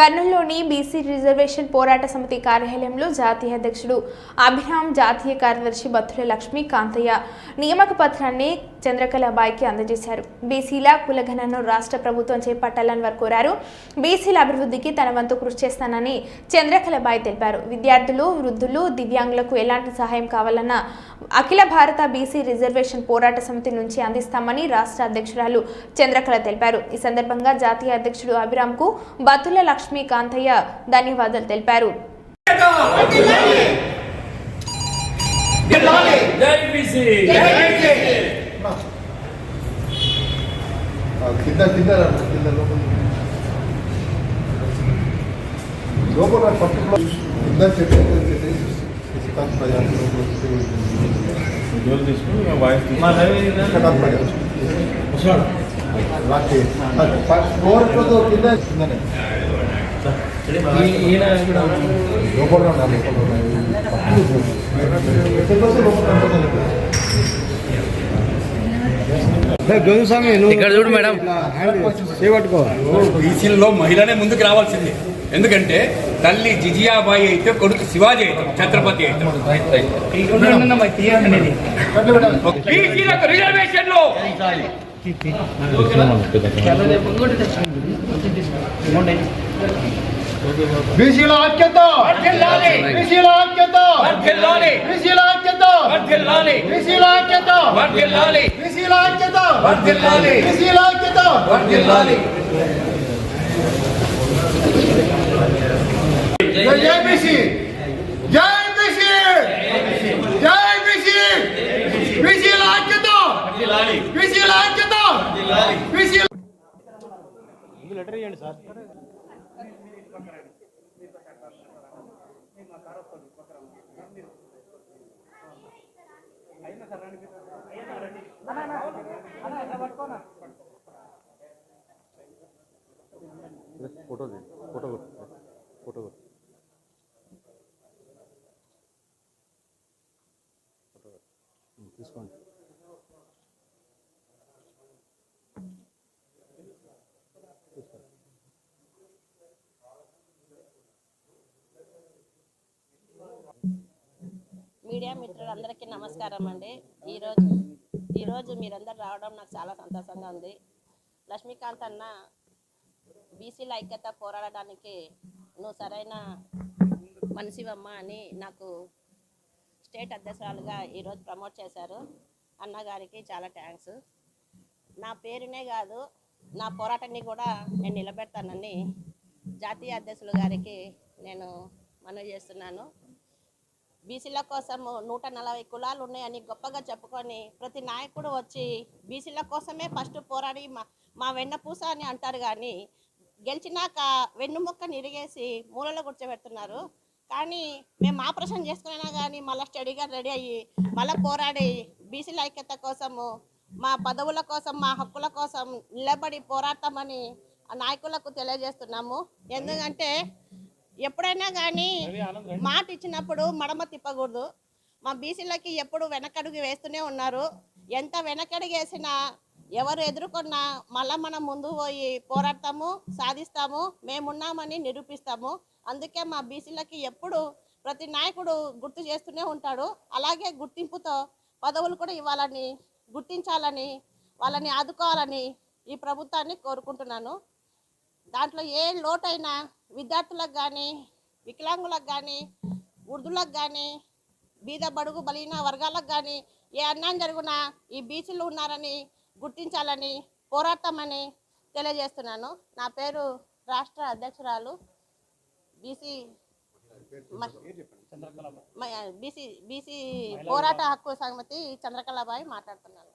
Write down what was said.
కర్నూలులోని BC reservation పోరాట సమితి కార్యాలయంలో జాతీయ అధ్యక్షుడు అభిరామ్ జాతీయ కార్యదర్శి బత్తుల లక్ష్మీ కాంతయ్య నియామక పత్రాన్ని చంద్రకళాబాయికి అందజేశారు. బీసీల కులగణను రాష్ట్ర ప్రభుత్వం చేపట్టాలని వారు కోరారు. బీసీల అభివృద్ధికి తన వంతు కృషి చేస్తానని చంద్రకళాబాయి తెలిపారు. విద్యార్థులు వృద్ధులు దివ్యాంగులకు ఎలాంటి సహాయం కావాలన్నా అఖిల భారత బీసీ రిజర్వేషన్ పోరాట సమితి నుంచి అందిస్తామని రాష్ట్ర అధ్యక్షురాలు చంద్రకళ తెలిపారు. ఈ సందర్భంగా జాతీయ అధ్యక్షుడు అభిరామ్కు బతుల లక్ష్మి కాంతయ్య ధన్యవాదాలు తెలిపారు. కింద కింద కింద లోపల లోపల పర్టికులర్ కింద వాయిస్ కింద ఇక్కడ చూడు మేడం. బీసీలలో మహిళనే ముందుకు రావాల్సింది. ఎందుకంటే తల్లి జిజియాబాయి అయితే కొడుకు శివాజీ అయితే ఛత్రపతి అయితే. బీసీలకు రిజర్వేషన్లు! బీసీల ఐక్యత వర్ధిల్లాలి. బీసీల ఐక్యత వర్ధిల్లాలి. బీసీల ఐక్యత వర్ధిల్లాలి. బీసీల ఐక్యత వర్ధిల్లాలి. బీసీల ఐక్యత వర్ధిల్లాలి. బీసీల ఐక్యత వర్ధిల్లాలి. జై జై బీసీ జై బీసీ జై బీసీ బీసీల ఐక్యత బీసీల ఐక్యత బీసీ ఫోటో ఫోటో ఫోటో తీసుకోండి. మీడియా మిత్రులందరికీ నమస్కారం అండి. ఈరోజు ఈరోజు మీరందరూ రావడం నాకు చాలా సంతోషంగా ఉంది. లక్ష్మీకాంత్ అన్న బీసీల ఐక్యత పోరాడడానికి నువ్వు సరైన మనిషివమ్మ అని నాకు స్టేట్ అధ్యక్షురాలుగా ఈరోజు ప్రమోట్ చేశారు. అన్నగారికి చాలా థ్యాంక్స్ నా పేరునే కాదు నా పోరాటాన్ని కూడా నేను నిలబెడతానని జాతీయ అధ్యక్షులు గారికి నేను మనవి చేస్తున్నాను. బీసీల కోసం నూట నలభై కులాలు ఉన్నాయని గొప్పగా చెప్పుకొని ప్రతి నాయకుడు వచ్చి బీసీల కోసమే ఫస్ట్ పోరాడి మా మా వెన్నపూస అని అంటారు కానీ గెలిచినాక వెన్నుముక్క నిరిగేసి మూలలో కూర్చోబెడుతున్నారు. కానీ మేము ఆపరేషన్ చేసుకున్నా కానీ మళ్ళీ స్టడీగా రెడీ అయ్యి మళ్ళీ పోరాడి బీసీల ఐక్యత కోసము మా పదవుల కోసం మా హక్కుల కోసం నిలబడి పోరాడతామని ఆ నాయకులకు తెలియజేస్తున్నాము. ఎందుకంటే ఎప్పుడైనా కానీ మాట ఇచ్చినప్పుడు మడమ తిప్పకూడదు. మా బీసీలకి ఎప్పుడు వెనకడుగు వేస్తూనే ఉన్నారు. ఎంత వెనకడుగు వేసినా ఎవరు ఎదుర్కొన్నా మళ్ళా మనం ముందు పోయి పోరాడతాము సాధిస్తాము మేమున్నామని నిరూపిస్తాము. అందుకే మా బీసీలకి ఎప్పుడు ప్రతి నాయకుడు గుర్తు చేస్తూనే ఉంటాడు. అలాగే గుర్తింపుతో పదవులు కూడా ఇవ్వాలని గుర్తించాలని వాళ్ళని ఆదుకోవాలని ఈ ప్రభుత్వాన్ని కోరుకుంటున్నాను. దాంట్లో ఏ లోటైనా విద్యార్థులకు కానీ వికలాంగులకు కానీ వృద్ధులకు కానీ బీద బడుగు బలిన వర్గాలకు కానీ ఏ అన్యాయం జరుగునా ఈ బీసీలు ఉన్నారని గుర్తించాలని పోరాడతామని తెలియజేస్తున్నాను. నా పేరు రాష్ట్ర అధ్యక్షురాలు బీసీ బీసీ బీసీ పోరాట హక్కు సమితి చంద్రకళాబాయి మాట్లాడుతున్నాను.